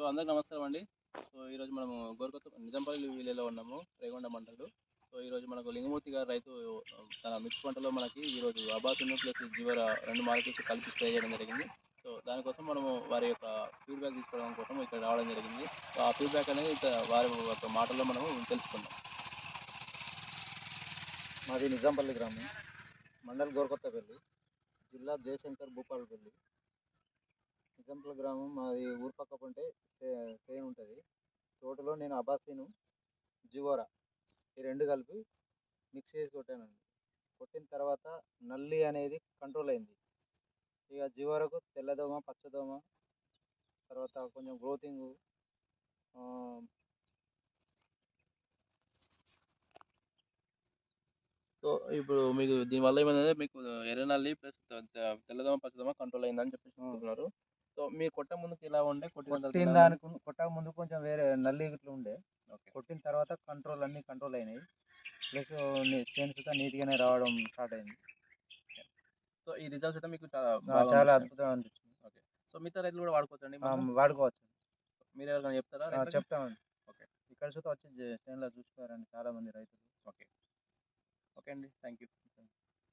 So అందరికి నమస్కారం అండి. సో ఈరోజు మనము గోరకొత్త నిజాంపల్లి విలేలో ఉన్నాము రేగొండ మండలు. సో ఈరోజు మనకు లింగమూర్తి గారు రైతు తన మిర్చి పంటలో మనకి ఈరోజు అబాసును ప్లస్ జీవర రెండు మార్కెట్స్ కలిపి స్ప్రే చేయడం జరిగింది. సో దానికోసం మనము వారి యొక్క ఫీడ్బ్యాక్ తీసుకోవడం కోసం ఇక్కడ రావడం జరిగింది. సో ఆ ఫీడ్బ్యాక్ అనేది వారి యొక్క మాటల్లో మనము తెలుసుకుందాం. మాది నిజాంపల్లి గ్రామం మండల్ గోరకొత్తపల్లి జిల్లా జయశంకర్ భూపాలపల్లి. నిజాంపల్లి గ్రామం మాది ఊరు పక్క పంటే సేమ్ ఉంటుంది. తోటలో నేను అబాసీను జివోరా ఈ రెండు కలిపి మిక్స్ చేసి కొట్టానండి కొట్టిన తర్వాత నల్లి అనేది కంట్రోల్ అయింది. ఇక జివోరకు తెల్లదోమ పచ్చదోమ తర్వాత కొంచెం గ్రోతింగ్ సో ఇప్పుడు మీకు దీనివల్ల ఏమైందంటే మీకు ఎర్రనల్లి ప్లస్ తెల్లదోమ పచ్చదోమ కంట్రోల్ అయిందని చెప్పేసి చెప్తున్నారు. సో మీరు కొట్టే ముందుకు ఇలా ఉండే కొట్టిన దానికి కొట్టక ముందు కొంచెం వేరే నల్లి ఇట్లా ఉండే. ఓకే. కొట్టిన తర్వాత కంట్రోల్ అన్ని కంట్రోల్ అయినాయి. ప్లస్ చేను సుతా నీట్గానే రావడం స్టార్ట్ అయింది. సో ఈ రిజల్ట్స్ అయితే మీకు చాలా చాలా. అద్భుతంగా అనిపించింది. సో మిగతా రైతులు కూడా వాడుకోవచ్చండి? వాడుకోవచ్చు. మీరు ఎవరికైనా చెప్తారా? చెప్తామండి. ఓకే. ఇక్కడ సుతా వచ్చి చేనులో చూసుకోవారండి చాలా మంది రైతులు. ఓకే. ఓకే అండి. Thank you